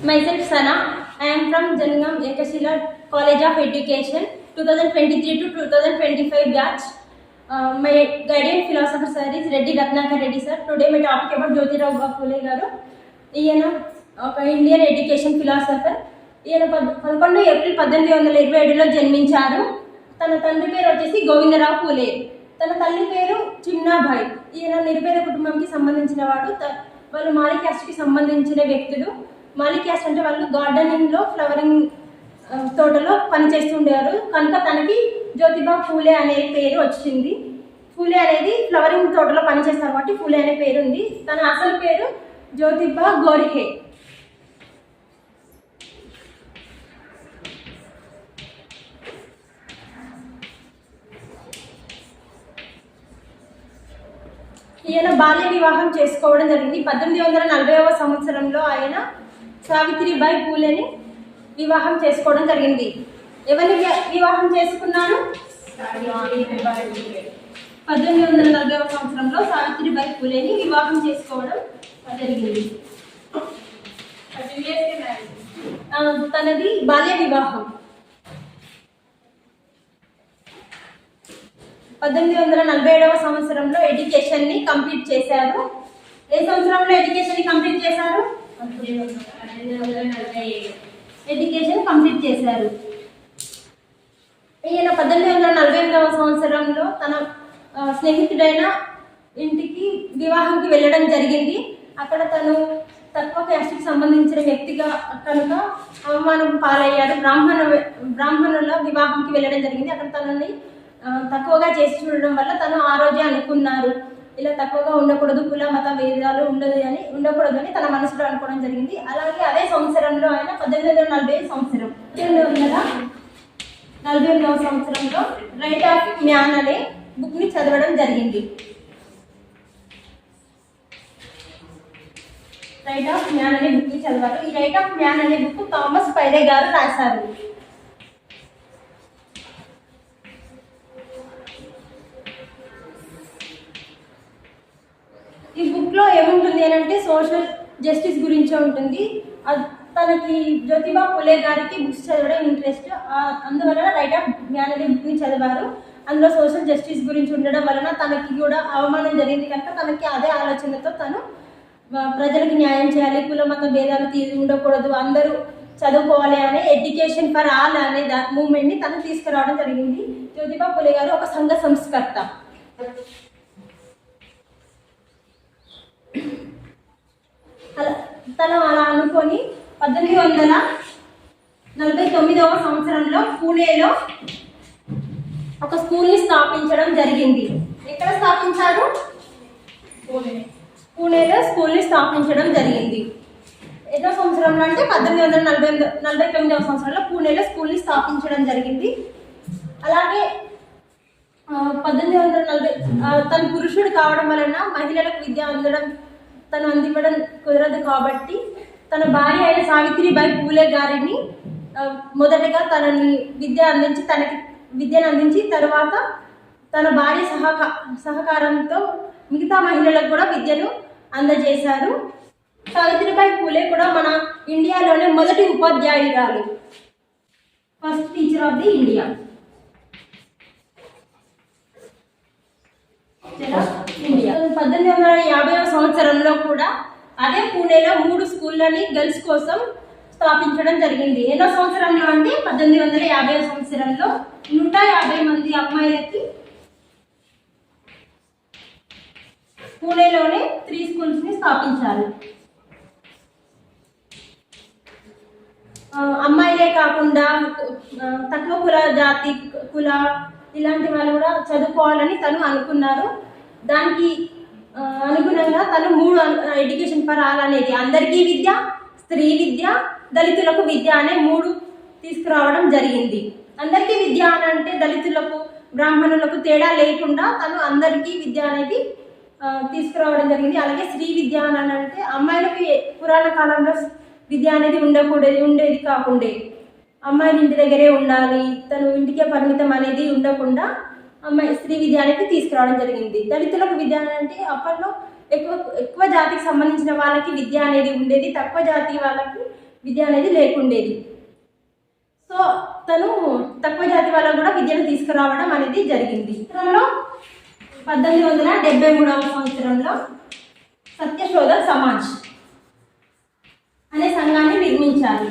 Myself Sana. I am from Jangam Ekashila College of Education, 2023 to 2025 batch. Uh, my guiding philosopher sir is Reddy Ratnakar Reddy sir. Today my topic about Jyotirao Phule గారు ఈయన ఒక Indian education philosopher ఈయన పద్ పదకొండు April పద్దెనిమిది వందల ఇరవై ఏడులో జన్మించారు తన తండ్రి పేరు వచ్చేసి గోవిందరావు పూలే తన తల్లి పేరు చిమ్నాబాయి ఈయన నిరుపేద కుటుంబంకి సంబంధించిన వాడు త- వాళ్ళు మాలిక్ క్యాస్ట్కి సంబంధించిన వ్యక్తులు మాలిక్యాస్ అంటే వాళ్ళు గార్డెనింగ్లో ఫ్లవరింగ్ తోటలో పనిచేస్తూ ఉండేవారు. కనుక తనకి జ్యోతిబా ఫూలే అనే పేరు వచ్చింది. పూలే అనేది ఫ్లవరింగ్ తోటలో పనిచేస్తారు కాబట్టి ఫూలే అనే పేరు ఉంది. తన అసలు పేరు జ్యోతిబా గోర్హే. ఈయన బాల్య వివాహం చేసుకోవడం జరిగింది. పద్దెనిమిది వందల నలభైవ సంవత్సరంలో ఆయన సావిత్రిబాయి పూలేని వివాహం చేసుకోవడం జరిగింది. ఎవరిని వివాహం చేసుకున్నాడు పద్దెనిమిది వందల నలభైవ సంవత్సరంలో సావిత్రిబాయి పూలేని వివాహం చేసుకోవడం జరిగింది. తనది బాల్య వివాహం. పద్దెనిమిది వందల నలభై ఏడవ సంవత్సరంలో ఎడ్యుకేషన్ని కంప్లీట్ చేశారు. ఏ సంవత్సరంలో ఎడ్యుకేషన్ కంప్లీట్ చేశారు? ఎడ్యుకేషన్ కంప్లీట్ చేశారు. ఈయన పద్దెనిమిది వందల నలభై ఎనిమిదవ సంవత్సరంలో తన స్నేహితుడైన ఇంటికి వివాహంకి వెళ్ళడం జరిగింది. అక్కడ తను తక్కువ క్యాస్ట్కి సంబంధించిన వ్యక్తిగా కనుక అవమానం పాలయ్యాడు. బ్రాహ్మణ బ్రాహ్మణుల వివాహంకి వెళ్ళడం జరిగింది. అక్కడ తనని తక్కువగా చేసి చూడడం వల్ల తను ఆ రోజే అనుకున్నారు. ఇలా తక్కువగా ఉండకూడదు కుల మత వేదాలు ఉండదు అని ఉండకూడదు అని తన మనసులో అనుకోవడం జరిగింది. అలాగే అదే సంవత్సరంలో ఆయన పద్దెనిమిది వందల నలభై సంవత్సరం. పద్దెనిమిది వందల నలభై ఎనిమిదవ సంవత్సరంలో రైట్ ఆఫ్ మ్యాన్ అనే బుక్ని చదవడం జరిగింది. రైట్ ఆఫ్ మ్యాన్ అనే బుక్ని చదివారు ఈ రైట్ ఆఫ్ మ్యాన్ అనే బుక్ థామస్ పైరే గారు రాశారు. ఈ బుక్లో ఏముంటుంది అని అంటే సోషల్ జస్టిస్ గురించే ఉంటుంది. తనకి జ్యోతిబా పులే గారికి బుక్స్ చదవడం ఇంట్రెస్ట్ అందువలన రైట్ ఆఫ్ జ్ఞాన్ అనే బుక్ని చదివారు. అందులో సోషల్ జస్టిస్ గురించి ఉండడం వలన తనకి కూడా అవమానం జరిగింది కనుక తనకి అదే ఆలోచనతో తను ప్రజలకు న్యాయం చేయాలి కుల మత భేదాలు తీ ఉండకూడదు అందరూ చదువుకోవాలి అనే ఎడ్యుకేషన్ ఫర్ ఆల్ అనే మూమెంట్ని తను తీసుకురావడం జరిగింది. జ్యోతిబా పులే గారు ఒక సంఘ సంస్కర్త. అలా తను అలా అనుకొని పద్దెనిమిది వందల నలభై తొమ్మిదవ సంవత్సరంలో పూణేలో ఒక స్కూల్ని స్థాపించడం జరిగింది. ఎక్కడ స్థాపించారు? పూణేలో స్కూల్ని స్థాపించడం జరిగింది. ఎన్నో సంవత్సరంలో అంటే పద్దెనిమిది వందల నలభై నలభై తొమ్మిదవ సంవత్సరంలో పూణేలో స్కూల్ని స్థాపించడం జరిగింది. అలాగే పద్దెనిమిది వందల నలభై తను పురుషుడు కావడం వలన మహిళలకు విద్య అందడం తను అందివ్వడం కుదరదు కాబట్టి తన భార్య అయిన సావిత్రిబాయి పూలే గారిని మొదటగా తనని విద్య అందించి తనకి విద్యను అందించి తర్వాత తన భార్య సహకా సహకారంతో మిగతా మహిళలకు కూడా విద్యను అందజేశారు. సావిత్రిబాయి పూలే కూడా మన ఇండియాలోనే మొదటి ఉపాధ్యాయురాలు. First teacher of the India India. పద్దెనిమిది వందల యాభైవ సంవత్సరంలో కూడా అదే పూణేలో మూడు స్కూళ్ళని గర్ల్స్ కోసం స్థాపించడం జరిగింది. ఎన్నో సంవత్సరంలో అంటే పద్దెనిమిది వందల యాభై సంవత్సరంలో నూట యాభై మంది అమ్మాయిలకి పూణేలోనే త్రీ స్కూల్స్ని స్థాపించారు. అమ్మాయిలే కాకుండా తక్కువ కుల జాతి కుల ఇలాంటి వాళ్ళు కూడా చదువుకోవాలని తను అనుకున్నారు. దానికి అనుగుణంగా తను మూడు ఎడ్యుకేషన్ ఫర్ ఆల్ అనేది అందరికీ విద్య స్త్రీ విద్య దళితులకు విద్య అనే మూడు తీసుకురావడం జరిగింది. అందరికీ విద్య అని అంటే దళితులకు బ్రాహ్మణులకు తేడా లేకుండా తను అందరికీ విద్య అనేది తీసుకురావడం జరిగింది. అలాగే స్త్రీ విద్య అని అంటే అమ్మాయిలకి పురాణ కాలంలో విద్య అనేది ఉండకూడదు ఉండేది కాకుండే. అమ్మాయిలు ఇంటి దగ్గరే ఉండాలి తను ఇంటికే పరిమితం అనేది ఉండకుండా అమ్మాయి స్త్రీ విద్య అనేది తీసుకురావడం జరిగింది. దళితులకు విద్య అంటే అప్పట్లో ఎక్కువ ఎక్కువ జాతికి సంబంధించిన వాళ్ళకి విద్య అనేది ఉండేది. తక్కువ జాతి వాళ్ళకి విద్య అనేది లేకుండేది. సో తను తక్కువ జాతి వాళ్ళకు కూడా విద్యను తీసుకురావడం అనేది జరిగింది. చిత్రంలో పద్దెనిమిది వందల డెబ్బై మూడవ సంవత్సరంలో సత్యశోధ సమాజ్ అనే సంఘాన్ని నిర్మించాలి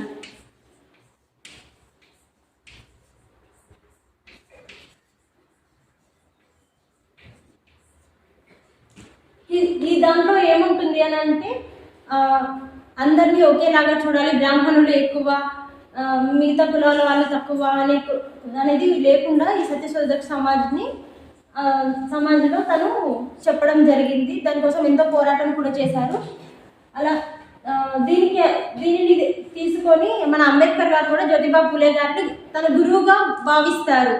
ఈ ఈ దాంట్లో ఏముంటుంది అని అంటే అందరినీ ఒకేలాగా చూడాలి. బ్రాహ్మణులు ఎక్కువ మిగతా కులాల వాళ్ళు తక్కువ అనే అనేది లేకుండా ఈ సత్యశోధక సమాజ్ని సమాజంలో తను చెప్పడం జరిగింది. దానికోసం ఎంతో పోరాటం కూడా చేశారు. అలా దీనికి దీనిని తీసుకొని మన అంబేద్కర్ గారు కూడా జ్యోతిబా పూలే గారిని తన గురువుగా భావిస్తారు.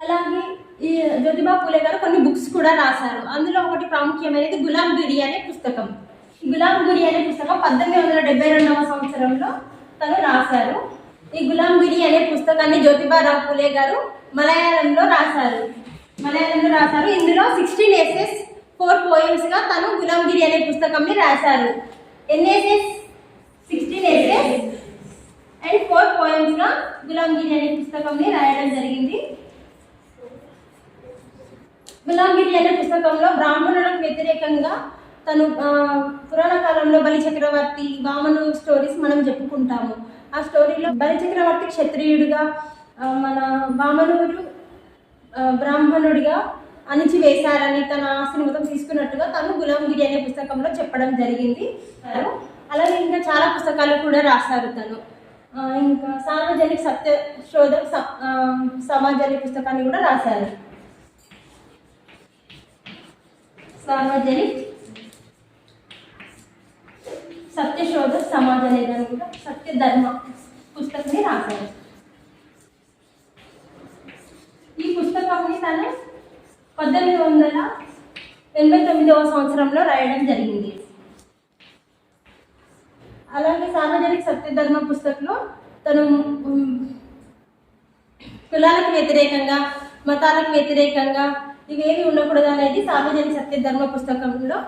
అలాగే ఈ జ్యోతిబా పూలే గారు కొన్ని బుక్స్ కూడా రాశారు. అందులో ఒకటి ప్రాముఖ్యమైనది గులాం గిరి అనే పుస్తకం. ఈ గులాం గిరి అనే పుస్తకం పద్దెనిమిది వందల డెబ్బై రెండవ సంవత్సరంలో తను రాశారు. ఈ గులాం గిరి అనే పుస్తకాన్ని జ్యోతిబారావు పూలే గారు మలయాళంలో రాశారు. మలయాళంలో రాశారు. ఇందులో సిక్స్టీన్ ఎస్ఎస్ ఫోర్ పోయమ్స్గా తను గులాం గిరి అనే పుస్తకంని రాశారు. NSS sixteen SS and four పోయిమ్స్గా Ghulam గిరి అనే పుస్తకంని రాయడం జరిగింది. గులాంగిరి అనే పుస్తకంలో బ్రాహ్మణులకు వ్యతిరేకంగా తను పురాణ కాలంలో బలి చక్రవర్తి వామను స్టోరీస్ మనం చెప్పుకుంటాము. ఆ స్టోరీలో బలి చక్రవర్తి క్షత్రియుడిగా మన వామనుడు బ్రాహ్మణుడిగా అణిచివేశారని తన ఆస్తిని మొత్తం తీసుకున్నట్టుగా తను గులాంగిరి అనే పుస్తకంలో చెప్పడం జరిగింది. అలాగే ఇంకా చాలా పుస్తకాలు కూడా రాశారు తను. ఇంకా సార్వజనిక సత్య శోధ స- ఆ, సమాజ్ అనే పుస్తకాన్ని కూడా రాశారు. సార్వజనిక్ సత్యశోధ సమాజ అనే కూడా సత్యధర్మ పుస్తకమే పుస్తకాన్ని రాశారు. ఈ పుస్తకాన్ని తను పద్దెనిమిది వందల ఎనభై తొమ్మిదవ సంవత్సరంలో రాయడం జరిగింది. అలాగే సార్వజనిక సత్యధర్మ పుస్తకంలో తను కులాలకు వ్యతిరేకంగా మతాలకు వ్యతిరేకంగా ఇవేవి ఉండకూడదు అనేది సార్వజనిక సత్యధర్మ పుస్తకంలో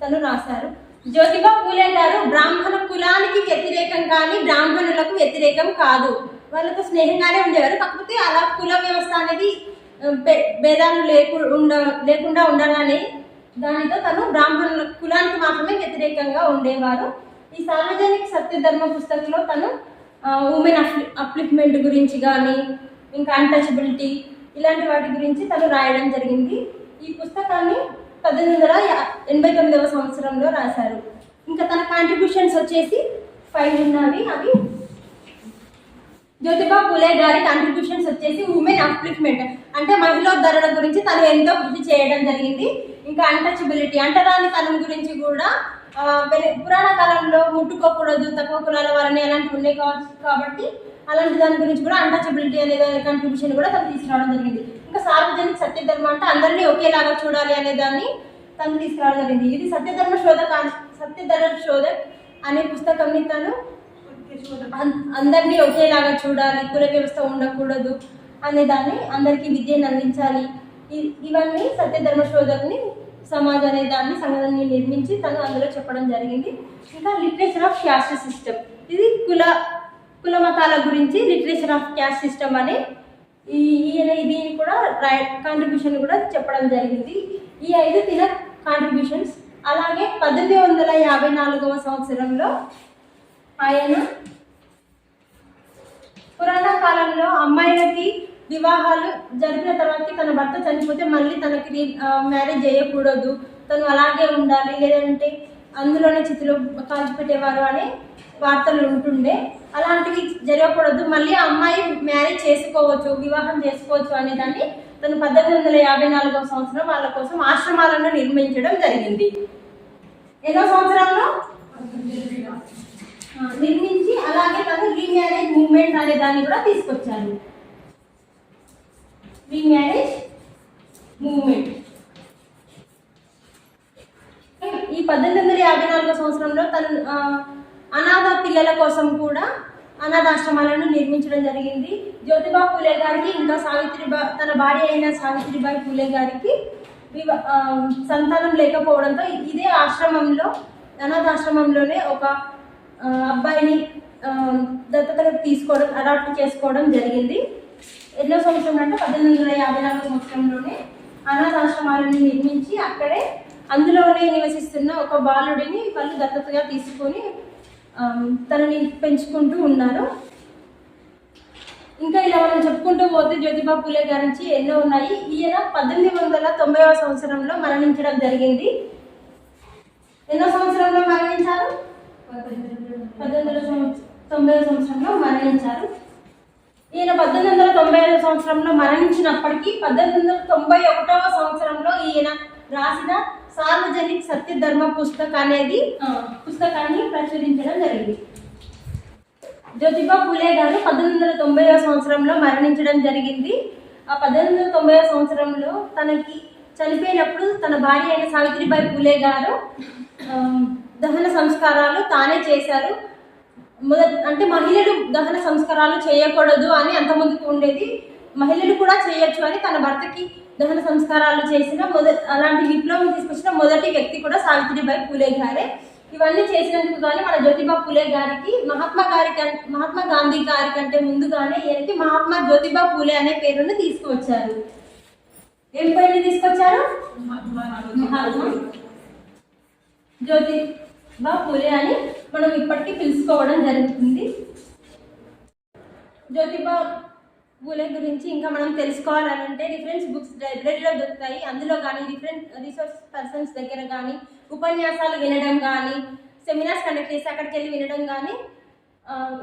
తను రాశారు. జ్యోతిబా పూలే గారు బ్రాహ్మణ కులానికి వ్యతిరేకం కానీ బ్రాహ్మణులకు వ్యతిరేకం కాదు. వాళ్ళతో స్నేహంగానే ఉండేవారు. కాకపోతే అలా కుల వ్యవస్థ అనేది భేదాలు లేకు ఉండ లేకుండా ఉండాలని దానితో తను బ్రాహ్మణుల కులానికి మాత్రమే వ్యతిరేకంగా ఉండేవారు. ఈ సార్వజనిక సత్యధర్మ పుస్తకంలో తను ఉమెన్ అప్లిప్మెంట్ గురించి కానీ ఇంకా అన్టచబిలిటీ ఇలాంటి వాటి గురించి తను రాయడం జరిగింది. ఈ పుస్తకాన్ని పద్దెనిమిది వందల ఎనభై తొమ్మిదవ సంవత్సరంలో రాశారు. ఇంకా తన కాంట్రిబ్యూషన్స్ వచ్చేసి ఫైవ్ ఉన్నవి. అవి జ్యోతిబా పూలే గారి కాంట్రిబ్యూషన్స్ వచ్చేసి ఉమెన్ అప్లిక్మెంట్ అంటే మహిళోద్ధరణ గురించి తను ఎంతో కృషి చేయడం జరిగింది. ఇంకా అంటచబిలిటీ అంటరాని తనం గురించి కూడా పురాణ కాలంలో ముట్టుకోకూడదు తక్కువ కులాల వారిని అలాంటివి ఉన్నాయి కావచ్చు కాబట్టి అలాంటి దాని గురించి కూడా అన్టచబిలిటీ అనే దాని కాంట్రిబ్యూషన్ కూడా తను తీసుకురావడం జరిగింది. ఇంకా సార్వజనిక సత్యధర్మ అంటే అందరినీ ఒకేలాగా చూడాలి అనే దాన్ని తను తీసుకురావడం జరిగింది. ఇది సత్యధర్మ శోధ సత్యధర్మ శోధ అనే పుస్తకంని తను అందరినీ ఒకేలాగా చూడాలి కుల వ్యవస్థ ఉండకూడదు అనే దాన్ని అందరికీ విద్యను అందించాలి. ఇవన్నీ సత్యధర్మ శోధకుని సమాజ్ అనే దాన్ని సంఘాన్ని నిర్మించి తను అందులో చెప్పడం జరిగింది. ఇంకా లిటరేచర్ ఆఫ్ క్యాస్ట్ సిస్టమ్. ఇది కుల కుల మతాల గురించి లిటరేచర్ ఆఫ్ క్యాస్ట్ సిస్టమ్ అని ఈ ఈయన దీన్ని కూడా రై కాంట్రిబ్యూషన్ కూడా చెప్పడం జరిగింది. ఈ ఐదు తిన కాంట్రిబ్యూషన్స్ అలాగే పద్దెనిమిది వందల యాభై నాలుగవ సంవత్సరంలో ఆయన పురాణ కాలంలో అమ్మాయిలకి వివాహాలు జరిపిన తర్వాత తన భర్త చనిపోతే మళ్ళీ తనకి మ్యారేజ్ చేయకూడదు. తను అలాగే ఉండాలి లేదంటే అందులోనే చితిలో కాల్చిపెట్టేవారు అనే వార్తలు ఉంటుండే. అలాంటివి జరగకూడదు. మళ్ళీ అమ్మాయి మ్యారేజ్ చేసుకోవచ్చు వివాహం చేసుకోవచ్చు అనే దాన్ని తను పద్దెనిమిది వందల యాభై నాలుగవ సంవత్సరం వాళ్ళ కోసం ఆశ్రమాలను నిర్మించడం జరిగింది. ఎన్నో సంవత్సరంలో నిర్మించి అలాగే తను రీమ్యారేజ్ మూవ్మెంట్ అనే దాన్ని కూడా తీసుకొచ్చారు. Remarriage movement. ఈ పద్దెనిమిది వందల యాభై నాలుగో సంవత్సరంలో తను అనాథ పిల్లల కోసం కూడా అనాథాశ్రమాలను నిర్మించడం జరిగింది. జ్యోతిబా పూలే గారికి ఇంకా సావిత్రిబా తన భార్య అయిన సావిత్రిబాయి పూలే గారికి సంతానం లేకపోవడంతో ఇదే ఆశ్రమంలో అనాథాశ్రమంలోనే ఒక అబ్బాయిని దత్తతగా తీసుకోవడం అడాప్ట్ చేసుకోవడం జరిగింది. ఎన్నో సంవత్సరం అంటే పద్దెనిమిది వందల యాభై నాలుగు సంవత్సరంలోనే అనాథాశ్రమాలను నిర్మించి అక్కడే అందులోనే నివసిస్తున్న ఒక బాలుడిని వాళ్ళు దత్తతగా తీసుకొని తనని పెంచుకుంటూ ఉన్నారు. ఇంకా ఇలా మనం చెప్పుకుంటూ పోతే జ్యోతిబా పూలే గారించి ఎన్నో ఉన్నాయి. ఈయన పద్దెనిమిది వందల తొంభైవ సంవత్సరంలో మరణించడం జరిగింది. ఎన్నో సంవత్సరంలో మరణించారు? పద్దెనిమిది వందల తొంభై సంవత్సరంలో మరణించారు. ఈయన పద్దెనిమిది వందల తొంభై ఐదు సంవత్సరంలో మరణించినప్పటికీ పద్దెనిమిది వందల తొంభై ఒకటవ సంవత్సరంలో ఈయన రాసిన సార్వజనిక్ సత్యధర్మ పుస్తక అనేది పుస్తకాన్ని ప్రచురించడం జరిగింది. జ్యోతిబా పూలే గారు పద్దెనిమిది వందల తొంభై సంవత్సరంలో మరణించడం జరిగింది. ఆ పద్దెనిమిది వందల తొంభై సంవత్సరంలో తనకి చనిపోయినప్పుడు తన భార్య అయిన సావిత్రిబాయి పూలే గారు దహన సంస్కారాలు తానే చేశారు. మొదట అంటే మహిళలు దహన సంస్కారాలు చేయకూడదు అని అంత ముందుకు ఉండేది మహిళలు కూడా చేయొచ్చు అని తన భర్తకి దహన సంస్కారాలు చేసిన మొదటి అలాంటి విప్లవం తీసుకొచ్చిన మొదటి వ్యక్తి కూడా సావిత్రిబాయి పూలే గారే. ఇవన్నీ చేసినందుకు కానీ మన జ్యోతిబా పూలే గారికి మహాత్మా గారి మహాత్మా గాంధీ గారి కంటే ముందుగానే ఈయనకి మహాత్మా జ్యోతిబా పూలే అనే పేరును తీసుకువచ్చారు. ఏం పేరుని తీసుకొచ్చారు? జ్యోతిబా పూలే అని మనం ఇప్పటికీ పిలుచుకోవడం జరుగుతుంది. జ్యోతిబా పూల గురించి ఇంకా మనం తెలుసుకోవాలనంటే రిఫరెన్స్ బుక్స్ లైబ్రరీలో దొరుకుతాయి. అందులో కానీ రిఫరెంట్ రీసోర్స్ పర్సన్స్ దగ్గర కానీ ఉపన్యాసాలు వినడం కానీ సెమినార్స్ కండక్ట్ చేసి అక్కడికి వెళ్ళి వినడం కానీ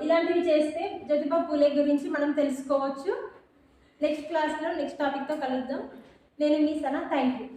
ఇలాంటివి చేస్తే జ్యోతిబా పూలే గురించి మనం తెలుసుకోవచ్చు. నెక్స్ట్ క్లాస్లో నెక్స్ట్ టాపిక్తో కలుద్దాం. నేను మీ సనా థ్యాంక్ యూ